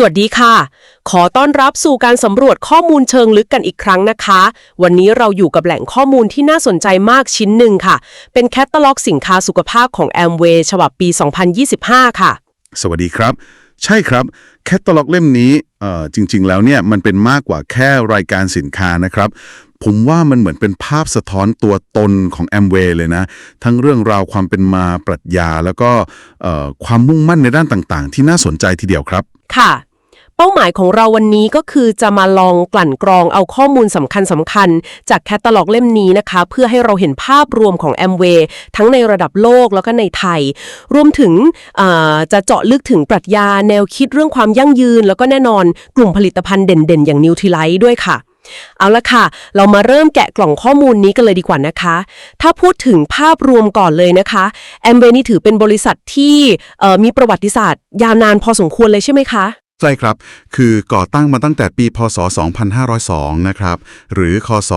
สวัสดีค่ะ ขอต้อนรับสู่การสำรวจข้อมูลเชิงลึกกันอีกครั้งนะคะ วันนี้เราอยู่กับแหล่งข้อมูลที่น่าสนใจมากชิ้นหนึ่งค่ะ เป็นแคตตาล็อกสินค้าสุขภาพของ Amway ฉบับปี 2025 ค่ะ สวัสดีครับ ใช่ครับ แคตตาล็อกเล่มนี้เอ่อจริง ๆ แล้วเนี่ยมันเป็นมากกว่าแค่รายการสินค้านะครับ ผมว่ามันเหมือนเป็นภาพสะท้อนตัวตนของ a m w a y เลยนะ ทั้งเรื่องราวความเป็นมาปรัชญา แล้วก็เอ่อความมุ่งมั่นในด้านต่างๆ ที่น่าสนใจทีเดียวครับ ค่ะ เป้าหมายของเราวันนี้ก็คือจะมาลองกลั่นกรองเอาข้อมูลสำคัญสำคัญๆจากแคตตาล็อกเล่มนี้นะคะ เพื่อให้เราเห็นภาพรวมของ Amway ทั้งในระดับโลกแล้วก็ในไทย รวมถึงจะเจาะลึกถึงปรัชญาแนวคิดเรื่องความยั่งยืน แล้วก็แน่นอนกลุ่มผลิตภัณฑ์เด่นๆ อย่างนิวท i ไลท์ด้วยค่ะเอาละค่ะ เรามาเริ่มแกะกล่องข้อมูลนี้กันเลยดีกว่านะคะ ถ้าพูดถึงภาพรวมก่อนเลยนะคะแอมเบนี่ถือเป็นบริษัทที่มีประวัติศาสตร์ ยาวนานพอสมควรเลยใช่ไหมคะ ใช่ครับ คือก่อตั้งมาตั้งแต่ปีพศ 2502 นะครับ หรือคศ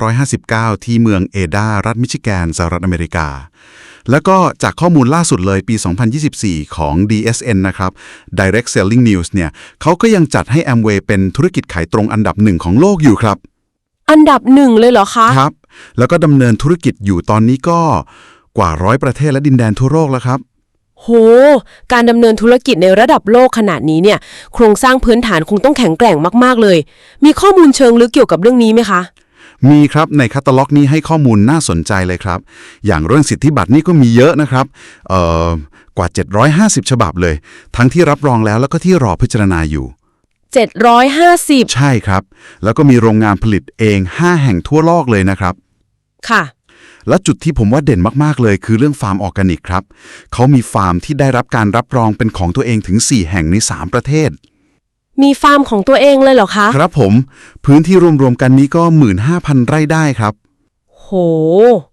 1959 ที่เมืองเอดา รัฐมิชิแกน สหรัฐอเมริกา แล้วก็จากข้อมูลล่าสุดเลยปี 2024 ของ DSN นะครับ Direct Selling News เนี่ยเขาก็ยังจัดให้ Amway เป็นธุรกิจขายตรงอันดับหนึ่งของโลกอยู่ครับ อันดับหนึ่งเลยเหรอคะ ครับ แล้วก็ดำเนินธุรกิจอยู่ตอนนี้ก็กว่าร้อยประเทศและดินแดนทั่วโลกแล้วครับ โห การดำเนินธุรกิจในระดับโลกขนาดนี้เนี่ย โครงสร้างพื้นฐานคงต้องแข็งแกร่งมาก ๆ เลย มีข้อมูลเชิงลึกเกี่ยวกับเรื่องนี้ไหมคะ มีครับในคัตล็อกนี้ให้ข้อมูลน่าสนใจเลยครับ อย่างเรื่องสิทธิบัตรนี่ก็มีเยอะนะครับ เอ่อกว่า 750 ฉบับเลย ทั้งที่รับรองแล้วแล้วก็ที่รอพิจารณาอยู่ 750 ใช่ครับ แล้วก็มีโรงงานผลิตเอง 5 แห่งทั่วโลกเลยนะครับ ค่ะ และจุดที่ผมว่าเด่นมากๆเลยคือเรื่องฟาร์มออร์แกนิกครับเขามีฟาร์มที่ได้รับการรับรองเป็นของตัวเองถึง 4 แห่งใน 3 ประเทศ มีฟาร์มของตัวเองเลยเหรอคะ ครับผม พื้นที่รวมๆกันนี้ก็ 15,000 ไร่ได้ครับโห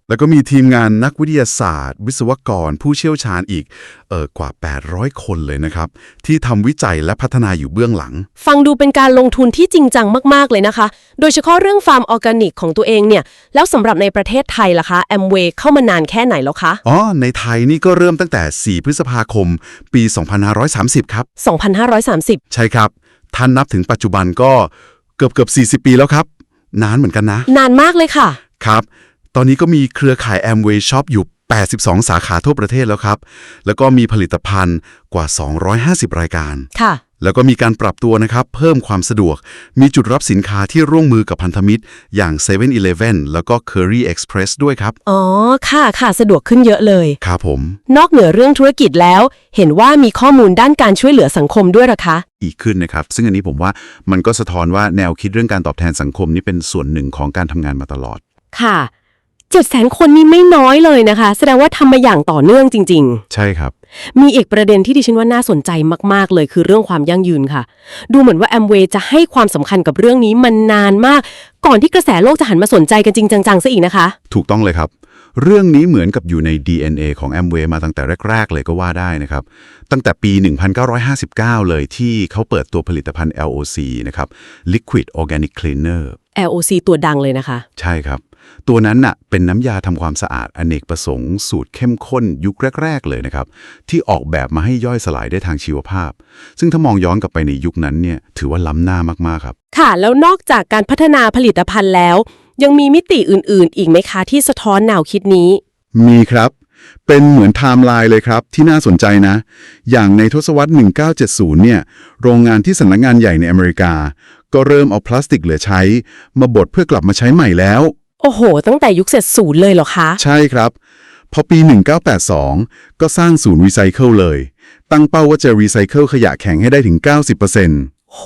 แล้วก็มีทีมงานนักวิทยาศาสตร์ วิศวกร ผู้เชี่ยวชาญอีกเออกว่า 800 คนเลยนะครับ ที่ทำวิจัยและพัฒนาอยู่เบื้องหลัง ฟังดูเป็นการลงทุนที่จริงจังมาก ๆ เลยนะคะ โดยเฉพาะเรื่องฟาร์มออร์แกนิกของตัวเองเนี่ย แล้วสำหรับในประเทศไทยล่ะคะแอมเวย์เข้ามานานแค่ไหนแล้วคะ อ๋อ ในไทยนี่ก็เริ่มตั้งแต่ 4 พฤษภาคม ปี 2530 ครับ 2530 ใช่ครับ ท่านนับถึงปัจจุบันก็เกือบเกือบ40 ปีแล้วครับ นานเหมือนกันนะ นานมากเลยค่ะ ครับต อนนี้ก็มีเครือข่าย Amway Shop อยู่ 82 สาขาทั่วประเทศแล้วครับ แล้วก็มีผลิตภัณฑ์กว่า 250 รายการ ค่ะ แล้วก็มีการปรับตัวนะครับ เพิ่มความสะดวก มีจุดรับสินค้าที่ร่วมมือกับพันธมิตร อย่าง7 e เ e ่ e อแล้วก็ Curry Express ด้วยครับ อ๋อ ค่ะ ค่ะสะดวกขึ้นเยอะเลย ครับผม นอกเหนือเรื่องธุรกิจแล้ว เห็นว่ามีข้อมูลด้านการช่วยเหลือสังคมด้วยเหรอคะ อีกขึ้นนะครับ ซึ่งอันนี้ผมว่ามันก็สะท้อนว่าแนวคิดเรื่องการตอบแทนสังคมนี่เป็นส่วนหนึ่งของการทำงานมาตลอด ค่ะ เจ็ดแสนคนนี่ไม่น้อยเลยนะคะ แสดงว่าทำมาอย่างต่อเนื่องจริง ใช่ครับ ๆ มีอีกประเด็นที่ดิฉันว่าน่าสนใจมาก ๆ เลยคือเรื่องความยั่งยืนค่ะ ดูเหมือนว่าแอมเวย์จะให้ความสำคัญกับเรื่องนี้มันนานมาก ก่อนที่กระแสโลกจะหันมาสนใจกันจริงจังๆซะอีกนะคะ ถูกต้องเลยครับ เรื่องนี้เหมือนกับอยู่ใน DNA ของ Amway มาตั้งแต่แรก ๆ เลยก็ว่าได้นะครับ ตั้งแต่ปี 1959 เลยที่เขาเปิดตัวผลิตภัณฑ์ LOC นะครับ Liquid Organic Cleaner LOC ตัวดังเลยนะคะ ใช่ครับ ตัวนั้นน่ะเป็นน้ำยาทำความสะอาดอเนกประสงค์สูตรเข้มข้นยุคแรก ๆ เลยนะครับ ที่ออกแบบมาให้ย่อยสลายได้ทางชีวภาพ ซึ่งถ้ามองย้อนกลับไปในยุคนั้นเนี่ยถือว่าล้ำหน้ามากๆครับ ค่ะแล้วนอกจากการพัฒนาผลิตภัณฑ์แล้ว ยังมีมิติอื่นๆ อีกไหมคะที่สะท้อนแนวคิดนี้ มีครับ เป็นเหมือนไทม์ไลน์เลยครับ ที่น่าสนใจนะ อย่างในทศวรรษ 1970 เนี่ย โรงงานที่สำนักงานใหญ่ในอเมริกา ก็เริ่มเอาพลาสติกเหลือใช้ มาบดเพื่อกลับมาใช้ใหม่แล้ว โอ้โห ตั้งแต่ยุคเสร็จศูนย์เลยเหรอคะ ใช่ครับพอปี 1982 ก็สร้างศูนย์รีไซเคิลเลย ตั้งเป้าว่าจะรีไซเคิลขยะแข็งให้ได้ถึง 90%โห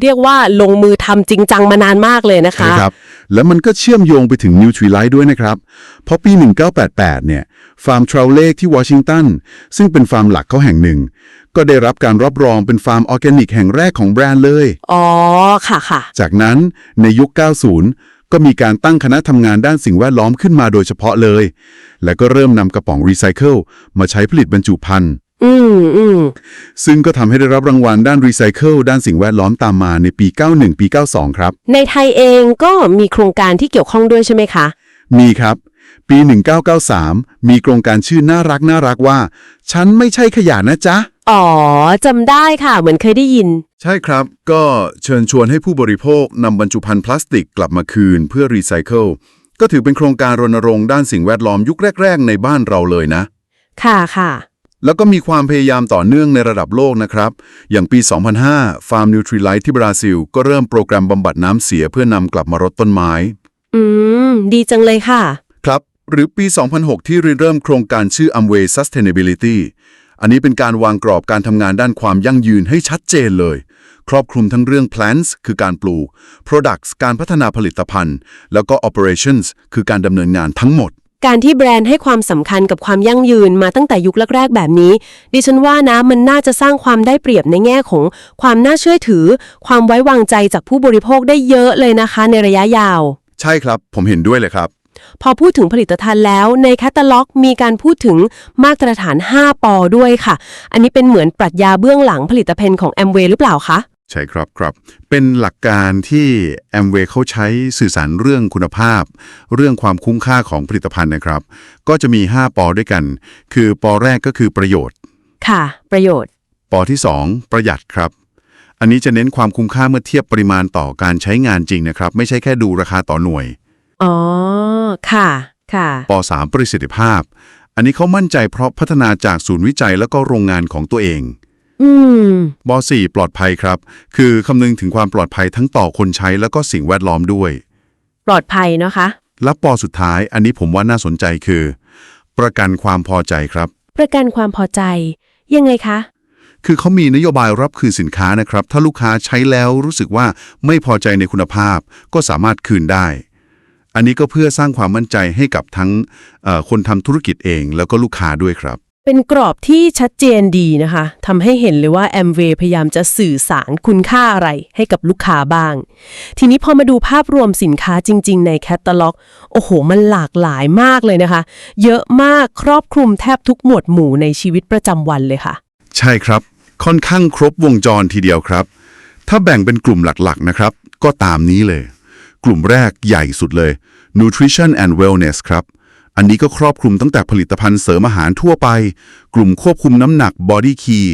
เรียกว่าลงมือทำจริงจังมานานมากเลยนะคะ ใช่ครับ แล้วมันก็เชื่อมโยงไปถึง n u t r i l i t e ด้วยนะครับ เพราะปี 1988 เนี่ย ฟาร์มทราวเลกที่วอชิงตัน ซึ่งเป็นฟาร์มหลักเขาแห่งหนึ่ง ก็ได้รับการรับรองเป็นฟาร์มออร์แกนิกแห่งแรกของแบรนด์เลย อ๋อ ค่ะค่ะ จากนั้นในยุค 90 ก็มีการตั้งคณะทำงานด้านสิ่งแวดล้อมขึ้นมาโดยเฉพาะเลย และก็เริ่มนำกระป๋องรีไซเคิลมาใช้ผลิตบรรจุภัณฑ์อืมอืมซึ่งก็ทำให้ได้รับรางวัลด้านรีไซเคิลด้านสิ่งแวดล้อมตามมาในปี 91 ปี 92 ครับ ในไทยเองก็มีโครงการที่เกี่ยวข้องด้วยใช่ไหมคะ มีครับ ปี 1993 มีโครงการชื่อน่ารักน่ารักว่า ฉันไม่ใช่ขยะนะจ๊ะ อ๋อจำได้ค่ะ เหมือนเคยได้ยิน ใช่ครับ ก็เชิญชวนให้ผู้บริโภคนำบรรจุภัณฑ์พลาสติกกลับมาคืนเพื่อรีไซเคิลก็ถือเป็นโครงการรณรงค์ด้านสิ่งแวดล้อมยุคแรก ๆ ในบ้านเราเลยนะ ค่ะค่ะ แล้วก็มีความพยายามต่อเนื่องในระดับโลกนะครับ อย่างปี 2005 Farm Nutrilite ที่บราซิล ก็เริ่มโปรแกรมบำบัดน้ำเสียเพื่อนำกลับมารดต้นไม้ อืม ดีจังเลยค่ะ ครับ หรือปี 2006 ที่ริเริ่มโครงการชื่อ Amway Sustainability อันนี้เป็นการวางกรอบการทำงานด้านความยั่งยืนให้ชัดเจนเลย ครอบคลุมทั้งเรื่อง plants คือการปลูก products การพัฒนาผลิตภัณฑ์ แล้วก็ operations คือการดำเนินงานทั้งหมด การที่แบรนด์ให้ความสำคัญกับความยั่งยืนมาตั้งแต่ยุคแรกๆแบบนี้ ดิฉันว่านะมันน่าจะสร้างความได้เปรียบในแง่ของ ความน่าเชื่อถือ ความไว้วางใจจากผู้บริโภคได้เยอะเลยนะคะ ในระยะยาว ใช่ครับ ผมเห็นด้วยเลยครับ พอพูดถึงผลิตภัณฑ์แล้วในแคตตาล็อก มีการพูดถึงมาตรฐาน 5 ปอด้วยค่ะ อันนี้เป็นเหมือนปรัชญาเบื้องหลังผลิตภัณฑ์ของแอมเวย์หรือเปล่าคะ ใช่ครับครับ เป็นหลักการที่ Amway เขาใช้สื่อสารเรื่องคุณภาพ เรื่องความคุ้มค่าของผลิตภัณฑ์นะครับ ก็จะมี 5 ปอด้วยกัน คือปอแรกก็คือประโยชน์ ค่ะ ประโยชน์ ปอที่ 2 ประหยัดครับอันนี้จะเน้นความคุ้มค่าเมื่อเทียบปริมาณต่อการใช้งานจริงนะครับ ไม่ใช่แค่ดูราคาต่อหน่วย อ๋อ ค่ะ ค่ะปอ3ประสิทธิภาพ อันนี้เขามั่นใจเพราะพัฒนาจากศูนย์วิจัยแล้วก็โรงงานของตัวเอง อืมปอ4ปลอดภัยครับ คือคำนึงถึงความปลอดภัยทั้งต่อคนใช้แล้วก็สิ่งแวดล้อมด้วย ปลอดภัยเนาะคะ และปอสุดท้าย อันนี้ผมว่าน่าสนใจคือ ประกันความพอใจครับ ประกันความพอใจ ยังไงคะ คือเขามีนโยบายรับคืนสินค้านะครับ ถ้าลูกค้าใช้แล้วรู้สึกว่าไม่พอใจในคุณภาพ ก็สามารถคืนได้ อันนี้ก็เพื่อสร้างความมั่นใจให้กับทั้งเอ่อคนทำธุรกิจเอง แล้วก็ลูกค้าด้วยครับ เป็นกรอบที่ชัดเจนดีนะคะทำให้เห็นเลยว่าแอมเวย์พยายามจะสื่อสารคุณค่าอะไรให้กับลูกค้าบ้าง ทีนี้พอมาดูภาพรวมสินค้าจริง ๆ ในแคตตาล็อก โอ้โห มันหลากหลายมากเลยนะคะ เยอะมากครอบคลุมแทบทุกหมวดหมู่ในชีวิตประจำวันเลยค่ะ ใช่ครับ ค่อนข้างครบวงจรทีเดียวครับ ถ้าแบ่งเป็นกลุ่มหลักๆนะครับ ก็ตามนี้เลย กลุ่มแรกใหญ่สุดเลย nutrition and wellness ครับอันนี้ก็ครอบคลุมตั้งแต่ผลิตภัณฑ์เสริมอาหารทั่วไป กลุ่มควบคุมน้ำหนัก body key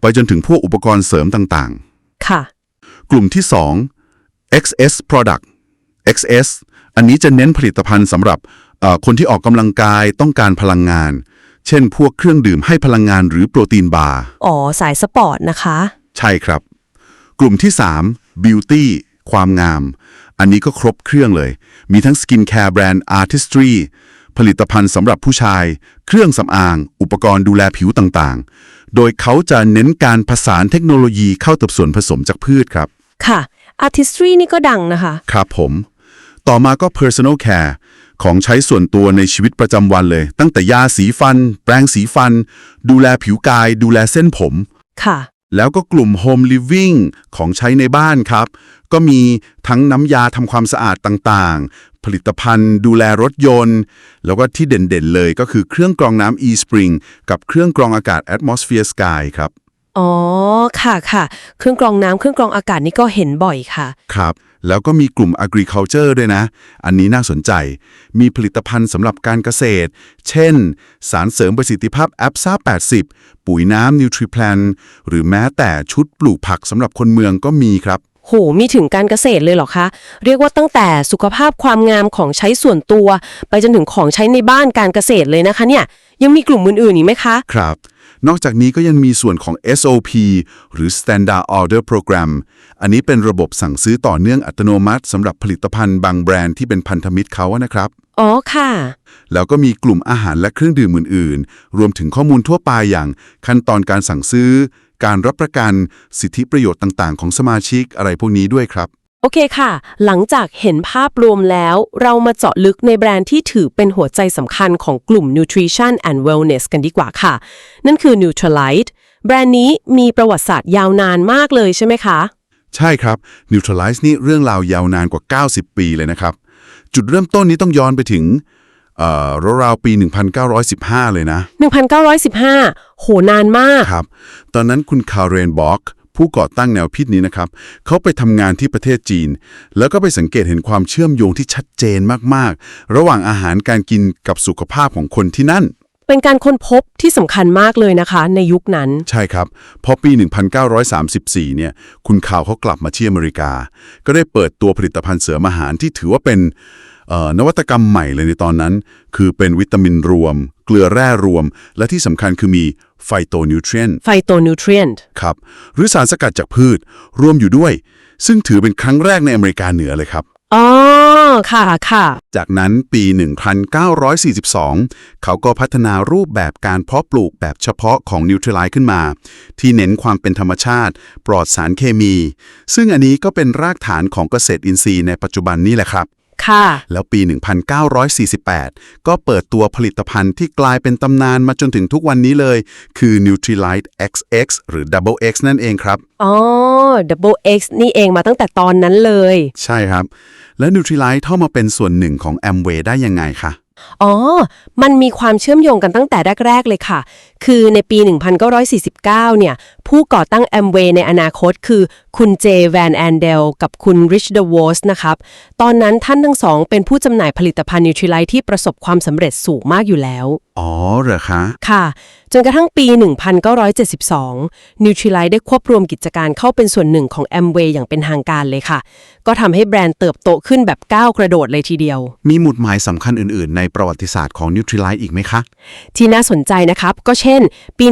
ไปจนถึงพวกอุปกรณ์เสริมต่างค่ะๆกลุ่มที่ 2 XS product XS อันนี้จะเน้นผลิตภัณฑ์สำหรับเอ่อคนที่ออกกำลังกายต้องการพลังงาน เช่น พวกเครื่องดื่มให้พลังงานหรือโปรตีนบาร์ อ๋อ สายสปอร์ตนะคะ ใช่ครับ กลุ่มที่ 3 Beauty ความงาม อันนี้ก็ครบเครื่องเลย มีทั้งสกินแคร์แบรนด์ Artistry ผลิตภัณฑ์สำหรับผู้ชาย เครื่องสำอาง อุปกรณ์ดูแลผิวต่างๆ โดยเขาจะเน้นการผสานเทคโนโลยีเข้ากับส่วนผสมจากพืชครับ ค่ะ Artistry นี่ก็ดังนะคะ ครับผม ต่อมาก็ personal care ของใช้ส่วนตัวในชีวิตประจำวันเลย ตั้งแต่ยาสีฟัน แปรงสีฟัน ดูแลผิวกาย ดูแลเส้นผม ค่ะ แล้วก็กลุ่ม Home Living ของใช้ในบ้านครับ ก็มีทั้งน้ำยาทำความสะอาดต่างๆ ผลิตภัณฑ์ดูแลรถยนต์ แล้วก็ที่เด่นๆเลยก็คือเครื่องกรองน้ำ eSpring กับเครื่องกรองอากาศ Atmosphere Sky ครับ อ๋อ ค่ะค่ะ เครื่องกรองน้ำเครื่องกรองอากาศนี่ก็เห็นบ่อยค่ะ ครับ แล้วก็มีกลุ่ม agriculture ด้วยนะ อันนี้น่าสนใจ มีผลิตภัณฑ์สำหรับการเกษตร เช่น สารเสริมประสิทธิภาพ a p s a 80 ปุ๋ยน้ำ NutriPlan หรือแม้แต่ชุดปลูกผักสำหรับคนเมืองก็มีครับ โห มีถึงการเกษตรเลยเหรอคะ เรียกว่าตั้งแต่สุขภาพความงามของใช้ส่วนตัว ไปจนถึงของใช้ในบ้านการเกษตรเลยนะคะเนี่ย ยังมีกลุ่มอื่นๆอีกไหมคะ ครับ นอกจากนี้ก็ยังมีส่วนของ SOP หรือ Standard Order Program อันนี้เป็นระบบสั่งซื้อต่อเนื่องอัตโนมัติสำหรับผลิตภัณฑ์บางแบรนด์ที่เป็นพันธมิตรเขาอะนะครับ อ๋อค่ะ แล้วก็มีกลุ่มอาหารและเครื่องดื่มอื่น ๆ รวมถึงข้อมูลทั่วไปอย่าง ขั้นตอนการสั่งซื้อ การรับประกัน สิทธิประโยชน์ต่าง ๆ ของสมาชิกอะไรพวกนี้ด้วยครับ โอเคค่ะ หลังจากเห็นภาพรวมแล้ว เรามาเจาะลึกในแบรนด์ที่ถือเป็นหัวใจสำคัญของกลุ่ม Nutrition and Wellness กันดีกว่าค่ะ นั่นคือ Nutrilite แบรนด์นี้มีประวัติศาสตร์ยาวนานมากเลยใช่ไหมคะ ใช่ครับ Neutralize นี่เรื่องราวยาวนานกว่า 90 ปีเลยนะครับ จุดเริ่มต้นนี้ต้องย้อนไปถึงเอ่อราวๆปี 1915 เลยนะ 1915 โหนานมากครับ ตอนนั้นคุณคาร์เรนบอก ผู้ก่อตั้งแนวพิษนี้นะครับ เขาไปทำงานที่ประเทศจีน แล้วก็ไปสังเกตเห็นความเชื่อมโยงที่ชัดเจนมากๆ ระหว่างอาหารการกินกับสุขภาพของคนที่นั่น เป็นการค้นพบที่สำคัญมากเลยนะคะ ในยุคนั้น ใช่ครับ พอปี 1934 เนี่ย คุณข่าวเขากลับมาที่อเมริกา ก็ได้เปิดตัวผลิตภัณฑ์เสริมอาหารที่ถือว่าเป็นเอ่อนวัตกรรมใหม่เลยในตอนนั้น คือเป็นวิตามินรวม เกลือแร่รวม และที่สำคัญคือมีไฟโตนิวเทรียนไฟโตนิวเทรียนครับ หรือสารสกัดจากพืช รวมอยู่ด้วย ซึ่งถือเป็นครั้งแรกในอเมริกาเหนือเลยครับอ๋อค่ะค่ะ จากนั้นปี 1942 เขาก็พัฒนารูปแบบการเพาะปลูกแบบเฉพาะของนิวทร i ไลซ์ขึ้นมา ที่เน้นความเป็นธรรมชาติ ปลอดสารเคมี ซึ่งอันนี้ก็เป็นรากฐานของเกษตรอินทรีย์ในปัจจุบันนี่แหละครับ ค่ะ แล้วปี 1948 ก็เปิดตัวผลิตภัณฑ์ที่กลายเป็นตำนานมาจนถึงทุกวันนี้เลย คือ Nutrilite XX หรือ Double X นั่นเองครับ อ๋อ Double X นี่เองมาตั้งแต่ตอนนั้นเลย ใช่ครับ แล้ว Nutrilite เข้ามาเป็นส่วนหนึ่งของ Amway ได้ยังไงคะอ๋อ มันมีความเชื่อมโยงกันตั้งแต่แรก ๆ เลยค่ะ คือในปี 1949 เนี่ย ผู้ก่อตั้ง Amway ในอนาคตคือคุณเจแวนแอนเดลกับคุณริชเดวอสนะครับ ตอนนั้นท่านทั้งสองเป็นผู้จำหน่ายผลิตภัณฑ์นิวทริไลท์ที่ประสบความสำเร็จสูงมากอยู่แล้ว อ๋อเหรอคะ ค่ะ จนกระทั่งปี 1972 n u t r i l i t e ได้ควบรวมกิจการเข้าเป็นส่วนหนึ่งของ Amway อย่างเป็นทางการเลยค่ะ ก็ทำให้แบรนด์เติบโตขึ้นแบบก้าวกระโดดเลยทีเดียว มีหมุดหมายสำคัญอื่น ๆ ในประวัติศาสตร์ของ Nutrilite อีกไหมคะ ที่น่าสนใจนะครับก็เช่นปี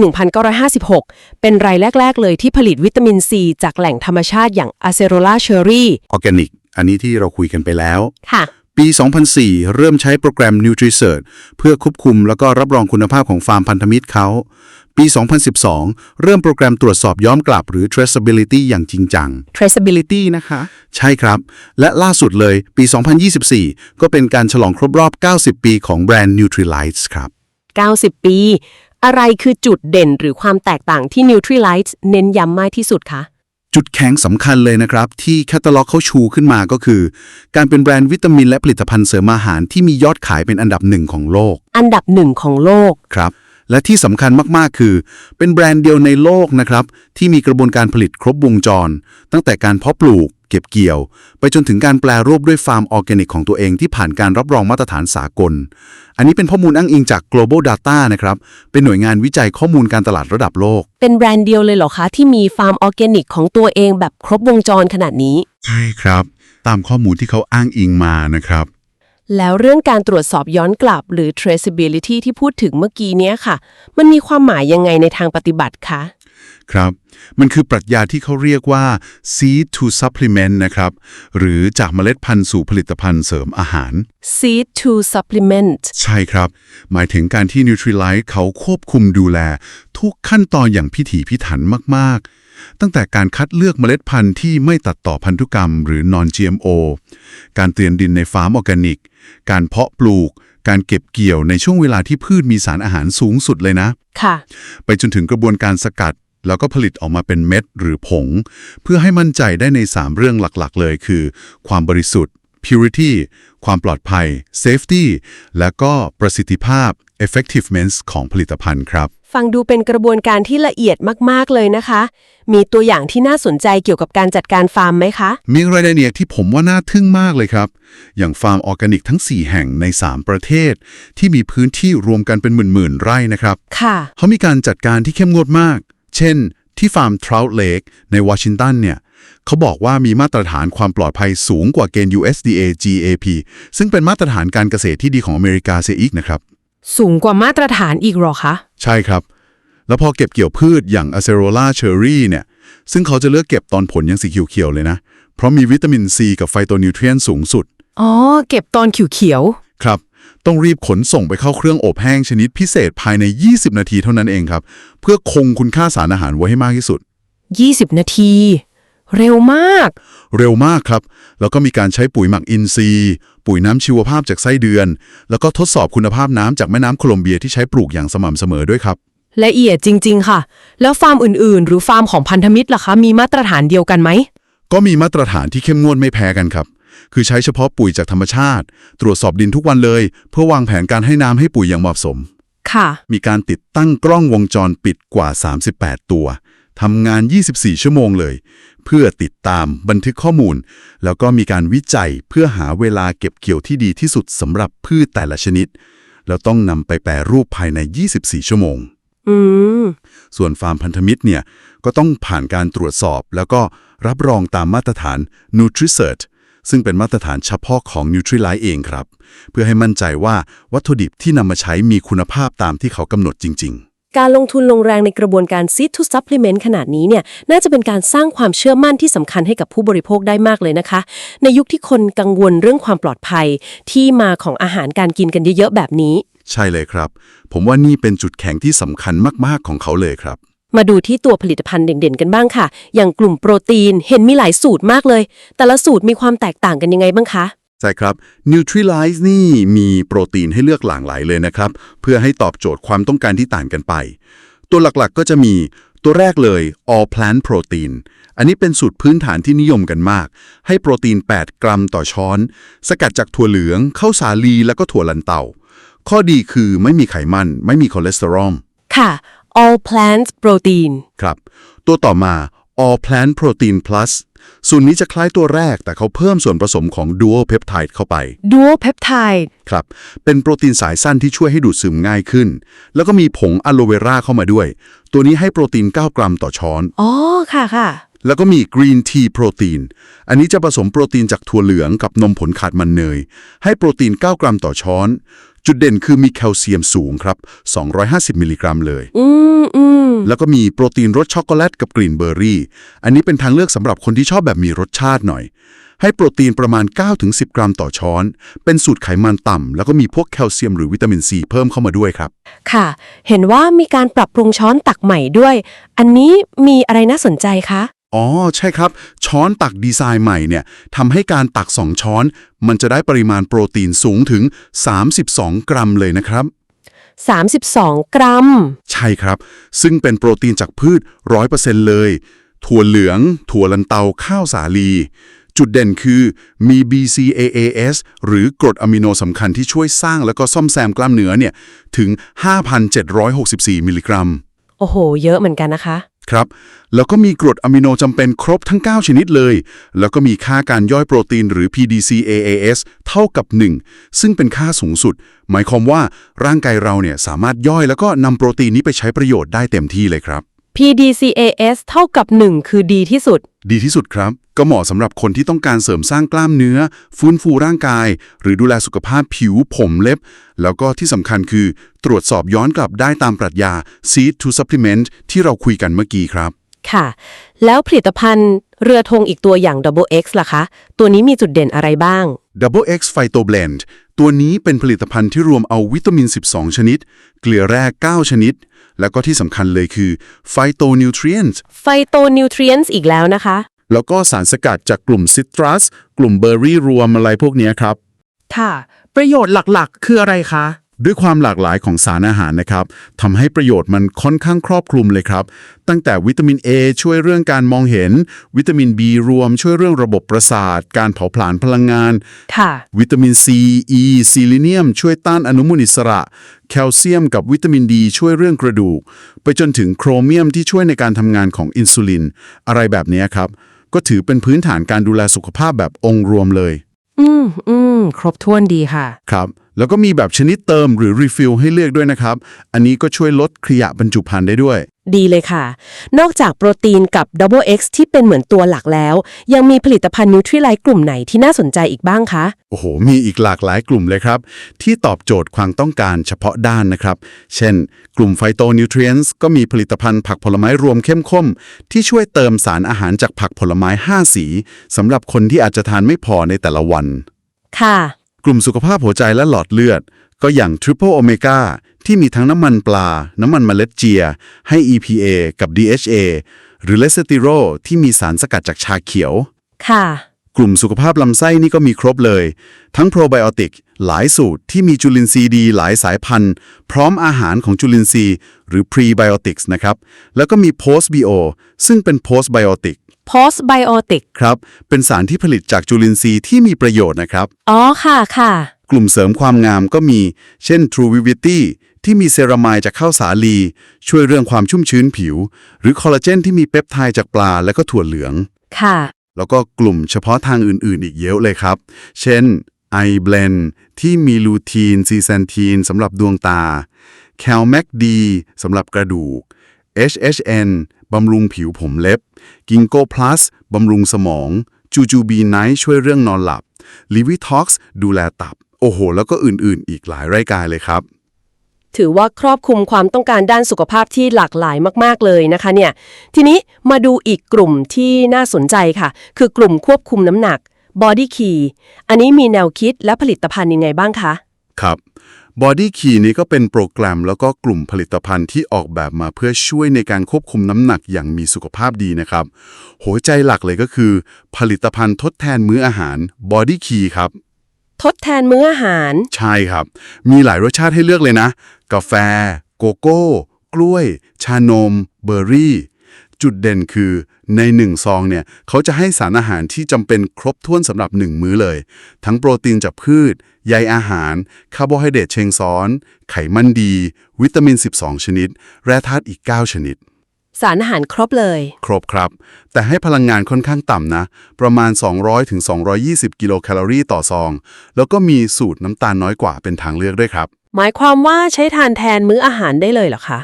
1956 เป็นรายแรก ๆ เลยที่ผลิตวิตามินซีจากแหล่งธรรมชาติอย่าง Acerola cherry ออร์แกนิก อันนี้ที่เราคุยกันไปแล้ว ค่ะ ปี 2004 เริ่มใช้โปรแกรม NutriCert เพื่อควบคุมแล้วก็รับรองคุณภาพของฟาร์มพันธมิตรเขา ปี 2012 เริ่มโปรแกรมตรวจสอบย้อนกลับหรือ traceability อย่างจริงจัง traceability นะคะ ใช่ครับ และล่าสุดเลยปี 2024 ก็เป็นการฉลองครบรอบ 90 ปีของแบรนด์ Nutrilite ครับ 90 ปี อะไรคือจุดเด่นหรือความแตกต่างที่ Nutrilite เน้นย้ำมากที่สุดคะ จุดแข็งสำคัญเลยนะครับ ที่แคตตาล็อกเขาชูขึ้นมาก็คือ การเป็นแบรนด์วิตามินและผลิตภัณฑ์เสริมอาหารที่มียอดขายเป็นอันดับหนึ่งของโลกอันดับหนึ่งของโลก ครับ และที่สำคัญมากๆ คือ เป็นแบรนด์เดียวในโลกนะครับ ที่มีกระบวนการผลิตครบวงจร ตั้งแต่การเพาะปลูก เก็บเกี่ยว ไปจนถึงการแปลรูปด้วยฟาร์มออร์แกนิกของตัวเองที่ผ่านการรับรองมาตรฐานสากล อันนี้เป็นข้อมูลอ้างอิงจาก global data นะครับ เป็นหน่วยงานวิจัยข้อมูลการตลาดระดับโลก เป็นแบรนด์เดียวเลยเหรอคะที่มีฟาร์มออร์แกนิกของตัวเองแบบครบวงจรขนาดนี้ ใช่ครับ ตามข้อมูลที่เขาอ้างอิงมานะครับ แล้วเรื่องการตรวจสอบย้อนกลับหรือ traceability ที่พูดถึงเมื่อกี้เนี้ยค่ะ มันมีความหมายยังไงในทางปฏิบัติคะ ครับ มันคือปรัชญาที่เขาเรียกว่า seed to supplement นะครับ หรือจากเมล็ดพันธุ์สู่ผลิตภัณฑ์เสริมอาหาร seed to supplement ใช่ครับ หมายถึงการที่ Nutrilite เขาควบคุมดูแล ทุกขั้นตอนอย่างพิถีพิถันมาก ๆตั้งแต่การคัดเลือกเมล็ดพันธุ์ที่ไม่ตัดต่อพันธุกรรมหรือ non-GMO การเตรียมดินในฟาร์มออร์แกนิก การเพาะปลูก การเก็บเกี่ยวในช่วงเวลาที่พืชมีสารอาหารสูงสุดเลยนะ ค่ะ ไปจนถึงกระบวนการสกัด แล้วก็ผลิตออกมาเป็นเม็ดหรือผง เพื่อให้มั่นใจได้ใน 3 เรื่องหลักๆ เลยคือ ความบริสุทธิ์ purity ความปลอดภัย safety และก็ประสิทธิภาพ effectiveness ของผลิตภัณฑ์ครับ ฟังดูเป็นกระบวนการที่ละเอียดมากๆเลยนะคะ มีตัวอย่างที่น่าสนใจเกี่ยวกับการจัดการฟาร์มไหมคะ มีรายละเอียดที่ผมว่าน่าทึ่งมากเลยครับ อย่างฟาร์มออร์แกนิกทั้ง 4 แห่งใน 3 ประเทศ ที่มีพื้นที่รวมกันเป็นหมื่นๆไร่นะครับ ค่ะ เขามีการจัดการที่เข้มงวดมาก เช่น ที่ฟาร์ม Trout Lake ในวอชิงตันเนี่ยเขาบอกว่ามีมาตรฐานความปลอดภัยสูงกว่าเกณฑ์ USDA GAP ซึ่งเป็นมาตรฐานการเกษตรที่ดีของอเมริกาเสียอีกนะครับ สูงกว่ามาตรฐานอีกหรอคะ ใช่ครับ แล้วพอเก็บเกี่ยวพืชอย่าง Acerola cherry เนี่ยซึ่งเขาจะเลือกเก็บตอนผลยังสีเขียวๆเลยนะ เพราะมีวิตามินซีกับไฟโตนิวเทรียนสูงสุด อ๋อ เก็บตอนเขียวครับ ต้องรีบขนส่งไปเข้าเครื่องอบแห้งชนิดพิเศษภายใน 20 นาทีเท่านั้นเองครับ เพื่อคงคุณค่าสารอาหารไว้ให้มากที่สุดๆ20 นาที เร็วมาก เร็วมากครับ แล้วก็มีการใช้ปุ๋ยหมักอินทรีย์ ปุ๋ยน้ำชีวภาพจากไส้เดือน แล้วก็ทดสอบคุณภาพน้ำจากแม่น้ำโคลอมเบียที่ใช้ปลูกอย่างสม่ำเสมอด้วยครับละเอียดจริง ๆ ค่ะ แล้วฟาร์มอื่น ๆ หรือฟาร์มของพันธมิตรล่ะคะ มีมาตรฐานเดียวกันไหม ก็มีมาตรฐานที่เข้มงวดไม่แพ้กันครับ คือใช้เฉพาะปุ๋ยจากธรรมชาติ ตรวจสอบดินทุกวันเลย เพื่อวางแผนการให้น้ำให้ปุ๋ยอย่างเหมาะสม ค่ะ มีการติดตั้งกล้องวงจรปิดกว่า 38 ตัวทำงาน 24 ชั่วโมงเลย เพื่อติดตามบันทึกข้อมูล แล้วก็มีการวิจัยเพื่อหาเวลาเก็บเกี่ยวที่ดีที่สุดสำหรับพืชแต่ละชนิด แล้วต้องนำไปแปรรูปภายใน 24 ชั่วโมง อืม ส่วนฟาร์มพันธมิตรเนี่ย ก็ต้องผ่านการตรวจสอบ แล้วก็รับรองตามมาตรฐาน NutriCert ซึ่งเป็นมาตรฐานเฉพาะของ Nutrilite เองครับ เพื่อให้มั่นใจว่าวัตถุดิบที่นำมาใช้มีคุณภาพตามที่เขากำหนดจริงการลงทุนลงแรงในกระบวนการ Seed to Supplement ขนาดนี้เนี่ยน่าจะเป็นการสร้างความเชื่อมั่นที่สำคัญให้กับผู้บริโภคได้มากเลยนะคะ ในยุคที่คนกังวลเรื่องความปลอดภัย ที่มาของอาหารการกินกันเยอะๆแบบนี้ๆใช่เลยครับ ผมว่านี่เป็นจุดแข็งที่สำคัญมากๆของเขาเลยครับ มาดูที่ตัวผลิตภัณฑ์เด่นๆกันบ้างค่ะ อย่างกลุ่มโปรตีนเห็นมีหลายสูตรมากเลย แต่ละสูตรมีความแตกต่างกันยังไงบ้างคะ ใช่ครับ Nutrilite นี่มีโปรตีนให้เลือกหลากหลายเลยนะครับ เพื่อให้ตอบโจทย์ความต้องการที่ต่างกันไป ตัวหลักๆก็จะมีตัวแรกเลย All Plant Protein อันนี้เป็นสูตรพื้นฐานที่นิยมกันมาก ให้โปรตีน 8 กรัมต่อช้อน สกัดจากถั่วเหลืองข้าวสาลี แล้วก็ถั่วลันเตา ข้อดีคือไม่มีไขมัน ไม่มีคอเลสเตอรอล ค่ะ all plant protein ครับ ตัวต่อมา All Plant Protein Plus สูตรนี้จะคล้ายตัวแรกแต่เขาเพิ่มส่วนผสมของ Dual Peptide เข้าไป dual peptide ครับ เป็นโปรตีนสายสั้นที่ช่วยให้ดูดซึมง่ายขึ้น แล้วก็มีผงอะโลเวราเข้ามาด้วย ตัวนี้ให้โปรตีน 9 กรัมต่อช้อน อ๋อ ค่ะค่ะ แล้วก็มี Green Tea Protein อันนี้จะผสมโปรตีนจากถั่วเหลืองกับนมผลขาดมันเนย ให้โปรตีน 9 กรัมต่อช้อน จุดเด่นคือมีแคลเซียมสูงครับ 250 มิลลิกรัมเลย อืมอืมแล้วก็มีโปรตีนรสช็อกโกแลตกับกลิ่นเบอร์รี่ อันนี้เป็นทางเลือกสำหรับคนที่ชอบแบบมีรสชาติหน่อย ให้โปรตีนประมาณ 9-10 กรัมต่อช้อน เป็นสูตรไขมันต่ำแล้วก็มีพวกแคลเซียมหรือวิตามินซีเพิ่มเข้ามาด้วยครับ ค่ะ เห็นว่ามีการปรับปรุงช้อนตักใหม่ด้วย อันนี้มีอะไรน่าสนใจคะ อ๋อ ใช่ครับ ช้อนตักดีไซน์ใหม่เนี่ยทำให้การตัก 2 ช้อน มันจะได้ปริมาณโปรตีนสูงถึง 32 กรัมเลยนะครับ 32 กรัม ใช่ครับ ซึ่งเป็นโปรตีนจากพืช 100%เลย ถั่วเหลือง ถั่วลันเตาข้าวสาลี จุดเด่นคือมี BCAAS หรือกรดอะมิโนสำคัญที่ช่วยสร้างแล้วก็ซ่อมแซมกล้ามเนื้อเนี่ยถึง 5,764 มิลลิกรัม โอ้โห เยอะเหมือนกันนะคะ ครับ แล้วก็มีกรดอะมิโนจำเป็นครบทั้ง 9 ชนิดเลย แล้วก็มีค่าการย่อยโปรตีนหรือ PDCAAS เท่ากับ 1 ซึ่งเป็นค่าสูงสุด หมายความว่าร่างกายเราเนี่ยสามารถย่อยแล้วก็นำโปรตีนนี้ไปใช้ประโยชน์ได้เต็มที่เลยครับ PDCAS เท่ากับ 1 คือดีที่สุด ดีที่สุดครับ ก็เหมาะสำหรับคนที่ต้องการเสริมสร้างกล้ามเนื้อ ฟื้นฟูร่างกาย หรือดูแลสุขภาพผิวผมเล็บ แล้วก็ที่สำคัญคือ ตรวจสอบย้อนกลับได้ตามปรัชญา Seed to Supplement ที่เราคุยกันเมื่อกี้ครับ ค่ะ แล้วผลิตภัณฑ์เรือธงอีกตัวอย่าง Double X ล่ะคะ ตัวนี้มีจุดเด่นอะไรบ้าง Double X Phyto Blend ตัวนี้เป็นผลิตภัณฑ์ที่รวมเอาวิตามิน 12 ชนิด เกลือแร่ 9 ชนิด แล้วก็ที่สำคัญเลยคือ Phytonutrients Phytonutrients อีกแล้วนะคะแล้วก็สารสกัดจากกลุ่มซิตรัส กลุ่มเบอร์รี่รวมอะไรพวกเนี้ยครับ ค่ะ ประโยชน์หลักๆ คืออะไรคะ ด้วยความหลากหลายของสารอาหารนะครับทำให้ประโยชน์มันค่อนข้างครอบคลุมเลยครับ ตั้งแต่วิตามิน A ช่วยเรื่องการมองเห็น วิตามิน B รวม ช่วยเรื่องระบบประสาท การเผาผลาญพลังงาน ค่ะ วิตามิน C E ซีลิเนียม ช่วยต้านอนุมูลอิสระ แคลเซียมกับวิตามินดีช่วยเรื่องกระดูก ไปจนถึงโครเมียมที่ช่วยในการทำงานของอินซูลิน อะไรแบบนี้ครับ ก็ถือเป็นพื้นฐานการดูแลสุขภาพแบบองค์รวมเลย อืมอืมครบถ้วนดีค่ะ ครับ แล้วก็มีแบบชนิดเติมหรือรีฟิลให้เลือกด้วยนะครับ อันนี้ก็ช่วยลดขยะบรรจุภัณฑ์ได้ด้วย ดีเลยค่ะ นอกจากโปรตีนกับ Double X ที่เป็นเหมือนตัวหลักแล้ว ยังมีผลิตภัณฑ์ Nutrilite กลุ่มไหนที่น่าสนใจอีกบ้างคะ โอ้โห มีอีกหลากหลายกลุ่มเลยครับ ที่ตอบโจทย์ความต้องการเฉพาะด้านนะครับ เช่น กลุ่มไฟโตนิวทรีนส์ก็มีผลิตภัณฑ์ผักผลไม้รวมเข้มข้นที่ช่วยเติมสารอาหารจากผักผลไม้ 5 สีสำหรับคนที่อาจจะทานไม่พอในแต่ละวัน ค่ะ กลุ่มสุขภาพหัวใจและหลอดเลือด ก็อย่าง Triple Omega ที่มีทั้งน้ำมันปลา น้ำมันเมล็ดเจีย ให้ EPA กับ DHA หรือเลสเต r โรที่มีสารสกัดจากชาเขียว ค่ะ กลุ่มสุขภาพลำไส้นี่ก็มีครบเลย ทั้งโปรไบโอติก หลายสูตรที่มีจุลินทรีย์ดีหลายสายพันธุ์ พร้อมอาหารของจุลินทรีย์ หรือ Prebiotics นะครับ แล้วก็มี Postbio ซึ่งเป็น Postbiotic Postbiotic ครับ เป็นสารที่ผลิตจากจุลินทรีย์ที่มีประโยชน์นะครับ อ๋อค่ะค่ะ กลุ่มเสริมความงามก็มี เช่น True Vivity ที่มีเซรามายจากข้าวสาลี ช่วยเรื่องความชุ่มชื้นผิว หรือคอลลาเจนที่มีเปปไทด์จากปลาและก็ถั่วเหลือง ค่ะ แล้วก็กลุ่มเฉพาะทางอื่นๆ อีกเยอะเลยครับ เช่นไอเบลนที่มีลูทีนซีแซนทีนสำหรับดวงตาแคลแมกดีสำหรับกระดูก HHN บำรุงผิวผมเล็บกิงโกพลัสบำรุงสมอง จูจูบีไนท์ช่วยเรื่องนอนหลับลิวิท็อกซ์ดูแลตับ โอ้โห แล้วก็อื่นๆ อีกหลายรายการเลยครับ ถือว่าครอบคลุมความต้องการด้านสุขภาพที่หลากหลายมาก ๆ เลยนะคะเนี่ย ทีนี้มาดูอีกกลุ่มที่น่าสนใจค่ะ คือกลุ่มควบคุมน้ำหนัก Body Key อันนี้มีแนวคิดและผลิตภัณฑ์ยังไงบ้างคะ ครับ Body Key นี้ก็เป็นโปรแกรมแล้วก็กลุ่มผลิตภัณฑ์ที่ออกแบบมาเพื่อช่วยในการควบคุมน้ำหนักอย่างมีสุขภาพดีนะครับ หัวใจหลักเลยก็คือ ผลิตภัณฑ์ทดแทนมื้ออาหาร Body Key ครับ ทดแทนมื้ออาหาร ใช่ครับ มีหลายรสชาติให้เลือกเลยนะ กาแฟ โกโก้ กล้วย ชานม เบอร์รี่ จุดเด่นคือในหนึ่งซองเนี่ยเขาจะให้สารอาหารที่จำเป็นครบถ้วนสำหรับหนึ่งมื้อเลย ทั้งโปรตีนจากพืช ใยอาหาร คาร์โบไฮเดรตเชิงซ้อน ไขมันดี วิตามิน 12 ชนิด แร่ธาตุอีก 9 ชนิด สารอาหารครบเลย ครบครับ แต่ให้พลังงานค่อนข้างต่ำนะ ประมาณ 200-220ถึง220 กิโลแคลอรี่ต่อซอง แล้วก็มีสูตรน้ำตาลน้อยกว่าเป็นทางเลือกด้วยครับ หมายความว่าใช้ทานแทนมื้ออาหารได้เลยเหรอคะ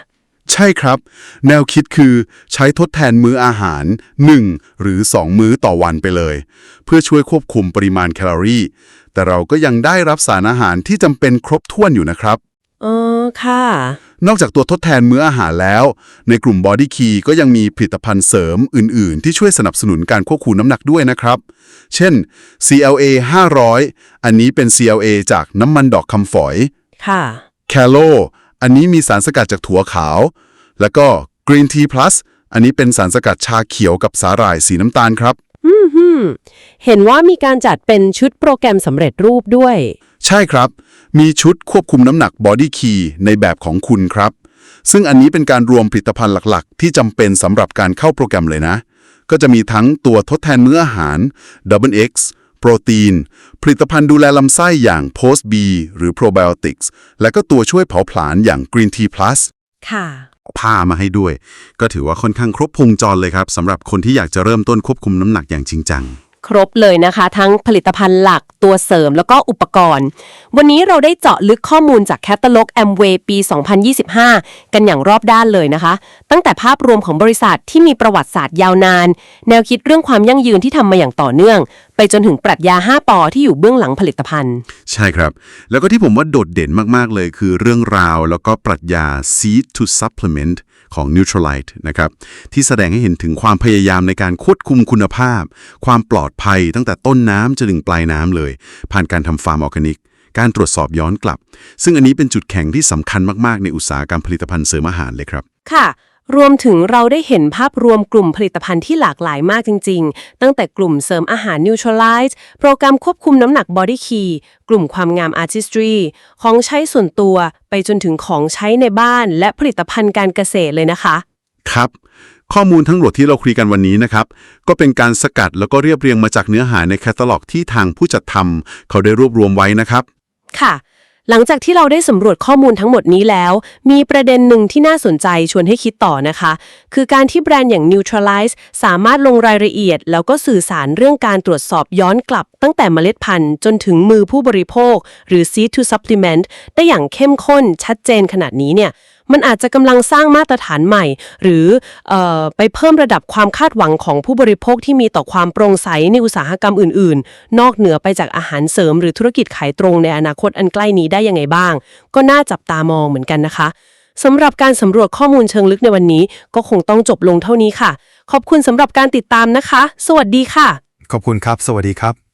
ใช่ครับ แนวคิดคือใช้ทดแทนมื้ออาหาร 1 หรือ 2 มื้อต่อวันไปเลย เพื่อช่วยควบคุมปริมาณแคลอรี่ แต่เราก็ยังได้รับสารอาหารที่จำเป็นครบถ้วนอยู่นะครับอ๋อค่ะ นอกจากตัวทดแทนมื้ออาหารแล้ว ในกลุ่ม Body Key ก็ยังมีผลิตภัณฑ์เสริมอื่น ๆ ที่ช่วยสนับสนุนการควบคุมน้ำหนักด้วยนะครับ เช่น CLA 500 อันนี้เป็น CLA จากน้ำมันดอกคำฝอย ค่ะ c a l o อันนี้มีสารสกัดจากถั่วขาว แล้วก็ Green Tea Plus อันนี้เป็นสารสกัดชาเขียวกับสาหร่ายสีน้ำตาลครับ อืมฮึมเห็นว่ามีการจัดเป็นชุดโปรแกรมสำเร็จรูปด้วย ใช่ครับ มีชุดควบคุมน้ำหนัก Body Key ในแบบของคุณครับ ซึ่งอันนี้เป็นการรวมผลิตภัณฑ์หลักๆ ที่จำเป็นสำหรับการเข้าโปรแกรมเลยนะ ก็จะมีทั้งตัวทดแทนมื้ออาหาร Double X โปรตีน ผลิตภัณฑ์ดูแลลำไส้อย่าง Post B หรือ Probiotics และก็ตัวช่วยเผาผลาญอย่าง Green Tea Plus ค่ะผ้ามาให้ด้วย ก็ถือว่าค่อนข้างครบวงจรเลยครับสำหรับคนที่อยากจะเริ่มต้นควบคุมน้ำหนักอย่างจริงจัง ครบเลยนะคะ ทั้งผลิตภัณฑ์หลักตัวเสริมแล้วก็อุปกรณ์ วันนี้เราได้เจาะลึกข้อมูลจากแคตตาล็อก Amway ปี 2025 กันอย่างรอบด้านเลยนะคะ ตั้งแต่ภาพรวมของบริษัทที่มีประวัติศาสตร์ยาวนาน แนวคิดเรื่องความยั่งยืนที่ทำมาอย่างต่อเนื่อง ไปจนถึงปรัชญา 5ปอที่อยู่เบื้องหลังผลิตภัณฑ์ ใช่ครับ แล้วก็ที่ผมว่าโดดเด่นมาก ๆ เลยคือเรื่องราวแล้วก็ปรัชญา seed to supplement ของ Neutralite นะครับที่แสดงให้เห็นถึงความพยายามในการควบคุมคุณภาพ ความปลอดภัยตั้งแต่ต้นน้ำจนถึงปลายน้ำเลย ผ่านการทำฟาร์มออร์แกนิก การตรวจสอบย้อนกลับ ซึ่งอันนี้เป็นจุดแข็งที่สำคัญมากๆ ในอุตสาหกรรมผลิตภัณฑ์เสริมอาหารเลยครับ ค่ะรวมถึงเราได้เห็นภาพรวมกลุ่มผลิตภัณฑ์ที่หลากหลายมากจริง ๆ ตั้งแต่กลุ่มเสริมอาหาร Neutralize โปรแกรมควบคุมน้ำหนัก Body Key กลุ่มความงาม Artistry ของใช้ส่วนตัว ไปจนถึงของใช้ในบ้าน และผลิตภัณฑ์การเกษตรเลยนะคะ ครับ ข้อมูลทั้งหมดที่เราคุยกันวันนี้นะครับ ก็เป็นการสกัดแล้วก็เรียบเรียงมาจากเนื้อหาในแคตตาล็อกที่ทางผู้จัดทำเขาได้รวบรวมไว้นะครับ ค่ะ หลังจากที่เราได้สำรวจข้อมูลทั้งหมดนี้แล้ว มีประเด็นหนึ่งที่น่าสนใจชวนให้คิดต่อนะคะ คือการที่แบรนด์อย่าง Neutralize สามารถลงรายละเอียด แล้วก็สื่อสารเรื่องการตรวจสอบย้อนกลับ ตั้งแต่เมล็ดพันธุ์จนถึงมือผู้บริโภค หรือ seed to supplement ได้อย่างเข้มข้นชัดเจนขนาดนี้เนี่ย มันอาจจะกำลังสร้างมาตรฐานใหม่ หรือออไปเพิ่มระดับความคาดหวังของผู้บริโภคที่มีต่อความโปร่งใสในอุตสาหกรรมอื่น ๆ นอกเหนือไปจากอาหารเสริม หรือธุรกิจขายตรงในอนาคตอันใกล้นี้ได้ยังไงบ้าง ก็น่าจับตามองเหมือนกันนะคะสำหรับการสำรวจข้อมูลเชิงลึกในวันนี้ ก็คงต้องจบลงเท่านี้ค่ะ ขอบคุณสำหรับการติดตามนะคะ สวัสดีค่ะ ขอบคุณครับ สวัสดีครับ